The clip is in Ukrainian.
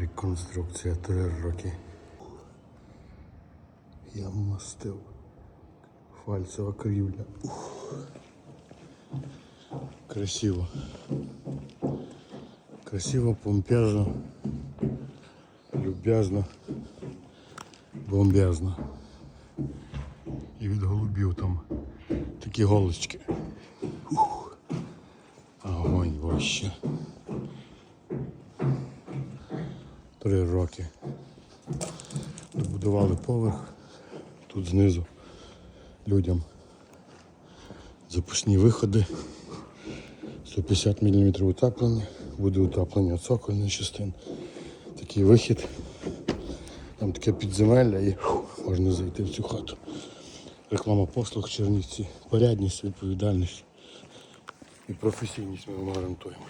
Реконструкція три роки. Я мастив. Фальцева крівля. Ух. Красиво. Красиво, помпезно, люб'язно, бомбезно. І від голубів там такі голочки. Ух. Огонь вообще. Три роки. Добудували поверх. Тут знизу людям запасні виходи. 150 мм утеплення, буде утеплення цокольних частин. Такий вихід. Там таке підземелля і фу, можна зайти в цю хату. Реклама послуг Чернівці. Порядність, відповідальність і професійність ми гарантуємо.